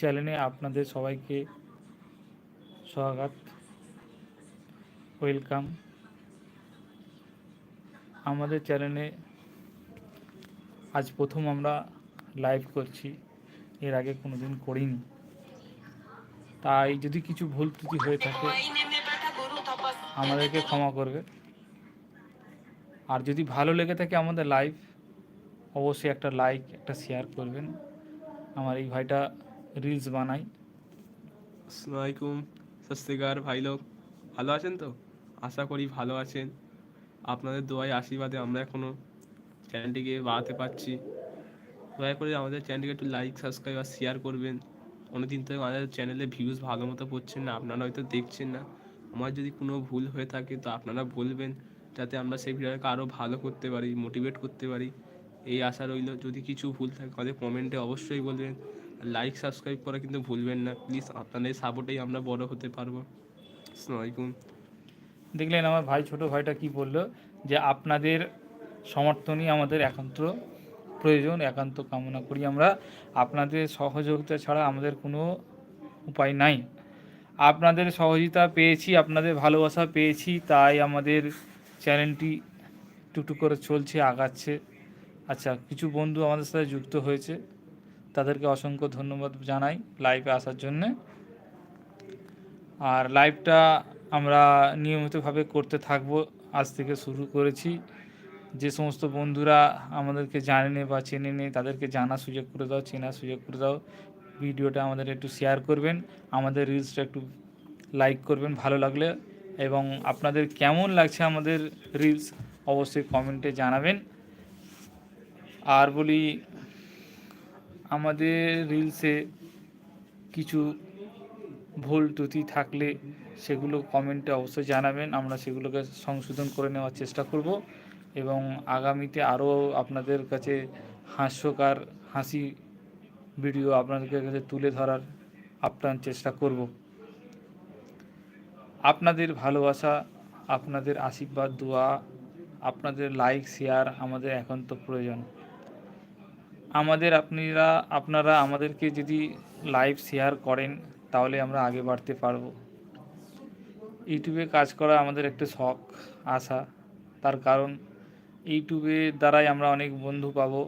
চ্যানেলে আপনাদের সবাইকে স্বাগত। ওয়েলকাম আমাদের চ্যানেলে আজ প্রথম আমরা লাইভ করছি। এর আগে কোনো দিন করিনি। তাই যদি কিছু ভুল ত্রুটি হয়ে থাকে, আমাদেরকে ক্ষমা করবে। আর যদি ভালো লেগে থাকে আমাদের লাইভ অবশ্যই একটা লাইক একটা শেয়ার করবেন। আমার এই ভাইটা রিলস বানাই। আসসালামু আলাইকুম সত শ্রীকার ভাই লোক, ভালো আছেন তো? আশা করি ভালো আছেন। আপনাদের দোয়ায়, আশীর্বাদে আমরা এখনও চ্যানেলটিকে বাড়াতে পারছি। দয়া করে আমাদের চ্যানেলটিকে একটু লাইক সাবস্ক্রাইব আর শেয়ার করবেন। অনেকদিন থেকে আমাদের চ্যানেলে ভিউজ ভালো মতো পড়ছেন না, আপনারা হয়তো দেখছেন না। আমার যদি কোনো ভুল হয়ে থাকে তো আপনারা বলবেন, যাতে আমরা সেই ভিডিওটাকে আরও ভালো করতে পারি মোটিভেট করতে পারি। এই আশা রইল। যদি কিছু ভুল থাকে আমাদের কমেন্টে অবশ্যই বলবেন। লাইক সাবস্ক্রাইব করা কিন্তু ভুলবেন না। প্লিজ আপনাদের সাপোর্টেই আমরা বড় হতে পারব। আসসালামু আলাইকুম। দেখলেন আমার ভাই, ছোট ভাইটা কি বলল? যে আপনাদের সমর্থনই আমাদের একান্ত প্রয়োজন, একান্ত কামনা করি আমরা। আপনাদের সহযোগিতা ছাড়া আমাদের কোনো উপায় নাই। আপনাদের সহযোগিতা পেয়েছি, আপনাদের ভালোবাসা পেয়েছি, তাই আমাদের চ্যানেলটি টুকটুক করে চলছে, আগাচ্ছে। আচ্ছা কিছু বন্ধু আমাদের সাথে যুক্ত হয়েছে। তাদেরকে অসংখ্য ধন্যবাদ জানাই লাইভে আসার জন্যে। আর লাইভটা আমরা নিয়মিতভাবে করতে থাকব, আজ থেকে শুরু করেছি। যে সমস্ত বন্ধুরা আমাদেরকে জানেনি বা চেনে চেনেনি তাদেরকে জানার সুযোগ করে দাও, চেনার সুযোগ করে দাও, ভিডিওটা আমাদের একটু শেয়ার করবেন, আমাদের রিলসটা একটু লাইক করবেন ভালো লাগলে। এবং আপনাদের কেমন লাগছে আমাদের রিলস অবশ্যই কমেন্টে জানাবেন। আর বলি আমাদের রিলসে কিছু ভুল ত্রুটি থাকলে সেগুলো কমেন্টে অবশ্যই জানাবেন। আমরা সেগুলোকে সংশোধন করে নেওয়ার চেষ্টা করব এবং আগামীতে আরও আপনাদের কাছে হাস্যকার, হাসি ভিডিও আপনাদের কাছে তুলে ধরার আপ্রাণ চেষ্টা করব। আপনাদের ভালোবাসা, আপনাদের আশীর্বাদ, দোয়া, আপনাদের লাইক শেয়ার আমাদের একান্ত প্রয়োজন। আমাদের আপনারা আপনারা আমাদেরকে যদি লাইভ শেয়ার করেন, তাহলে আমরা আগে বাড়তে পারব। ইউটিউবে কাজ করা আমাদের একটা শখ, আশা। তার কারণ ইউটিউবের দ্বারাই আমরা অনেক বন্ধু পাবো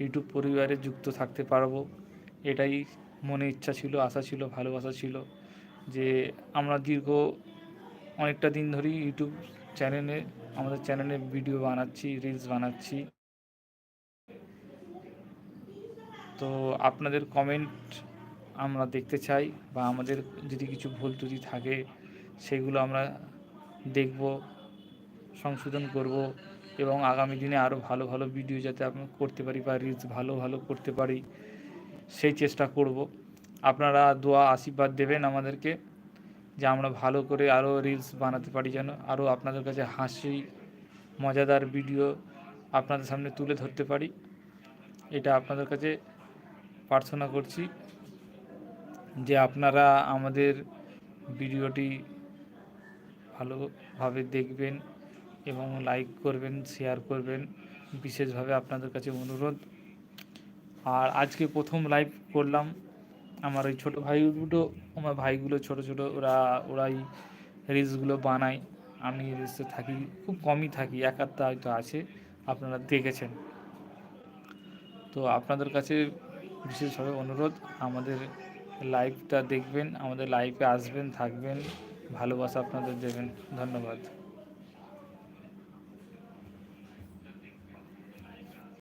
ইউটিউব পরিবারে যুক্ত থাকতে পারব। এটাই মনে ইচ্ছা ছিল, আশা ছিল, ভালোবাসা ছিল যে আমরা দীর্ঘ অনেকটা দিন ধরেই ইউটিউব চ্যানেলে আমাদের চ্যানেলে ভিডিও বানাচ্ছি রিলস বানাচ্ছি। তো আপনাদের কমেন্ট আমরা দেখতে চাই বা আমাদের যদি কিছু ভুল ত্রুটি থাকে, সেগুলো আমরা দেখব, সংশোধন করব এবং আগামী দিনে আরও ভালো ভালো ভিডিও যাতে আমরা করতে পারি বা রিলস ভালো ভালো করতে পারি, সেই চেষ্টা করব। আপনারা দোয়া, আশীর্বাদ দেবেন আমাদেরকে যে আমরা ভালো করে আরও রিলস বানাতে পারি যেন আরও আপনাদের কাছে হাসি, মজাদার ভিডিও আপনাদের সামনে তুলে ধরতে পারি। এটা আপনাদের কাছে প্রার্থনা করছি যে আপনারা আমাদের ভিডিওটি ভালোভাবে দেখবেন এবং লাইক করবেন, শেয়ার করবেন। বিশেষভাবে আপনাদের কাছে অনুরোধ। আর আজকে প্রথম লাইভ করলাম আমার ওই ছোটো ভাই দুটো, আমার ভাইগুলো ছোট ছোট, ওরা, ওরাই রিলসগুলো বানায়। আমি রিলসে থাকি, খুব কমই থাকি, এক আধটা হয়তো আছে, আপনারা দেখেছেন। তো আপনাদের কাছে বিশেষভাবে অনুরোধ আমাদের লাইভটা দেখবেন আমাদের লাইভে আসবেন থাকবেন ভালোবাসা আপনাদের দেবেন। ধন্যবাদ।